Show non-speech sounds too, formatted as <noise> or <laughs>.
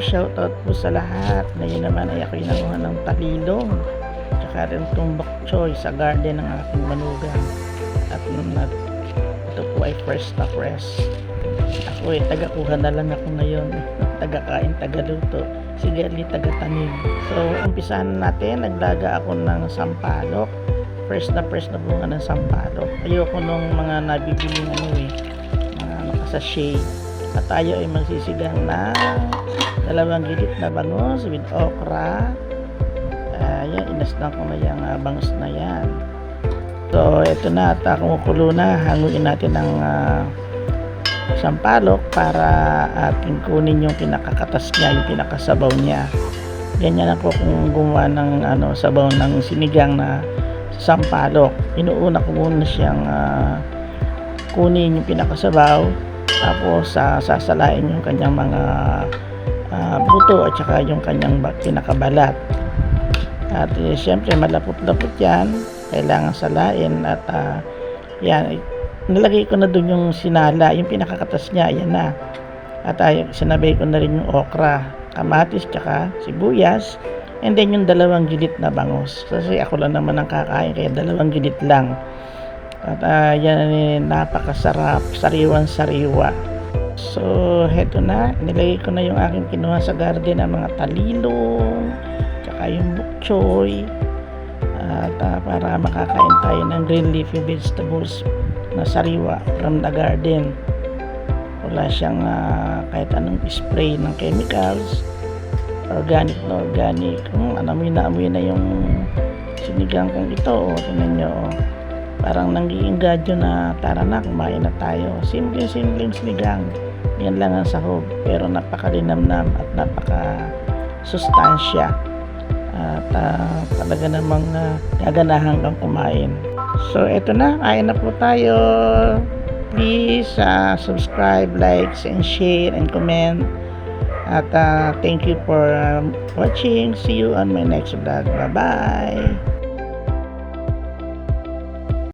shoutout po sa lahat. Ngayon naman ay ako'y nanguha ng talilong. Tsaka rin tumbok choy sa garden ng aking manugang. At ito po ay fresh na fresh. Ako eh, taga-kuha na lang ako ngayon. <laughs> Taga-kain, taga-luto. Si Gerly, taga-tanim. So, umpisahan natin. Naglaga ako ng sampalok. Fresh na fresh na bunga ng sampalok. Ayoko nung mga nabibiling ano eh, mga nakasashay. At tayo ay magsisigang na dalawang gilid na bangus with okra. Ayan, inasdan ko na yung ah, bangus na yan. So, ito na at uh, kumukulo na. Hanguin natin ng ah, sampalok para ating kunin yung pinakakatas niya, yung pinakasabaw niya. Ganyan ako kung gumawa ng ano, sabaw ng sinigang na sampalok. Inuuna ko muna siyang ah, kunin yung pinakasabaw tapos sa sasalain yung kanyang mga ah, buto at saka yung kanyang ba- pinakabalat. At eh, syempre malapot-lapot yan. Kailangan salain at ah, yan. Nilagay ko na dun yung sinala, yung pinakakatas niya, yan na. At ay, sinabay ko na rin yung okra, kamatis, tsaka sibuyas. And then yung dalawang gilit na bangus. Kasi ako lang naman ang kakain, kaya dalawang gilit lang. At ah, yan eh, napakasarap, sariwan-sariwa. So, heto na. Nilagay ko na yung aking kinuha sa garden ng mga talilong, tsaka yung bok choy. At ah, para makakain tayo ng green leafy vegetables na sariwa from the garden. Wala siyang ah, kahit anong spray ng chemicals. Organic na organic. Hmm, amoy na amoy na yung sinigang kong ito. O, tingnan nyo. oh. Parang nangiingadyo na tara na, kumain na tayo. Simple-simple sinigang. Yan lang ang sahog. Pero napakalinamnam at napaka sustansya. At ah, talaga namang uh, gaganahan kang kumain. So, eto na. Kain na po tayo. Please ah, subscribe, like, and share, and comment. At ah, thank you for um, watching. See you on my next vlog. Bye-bye.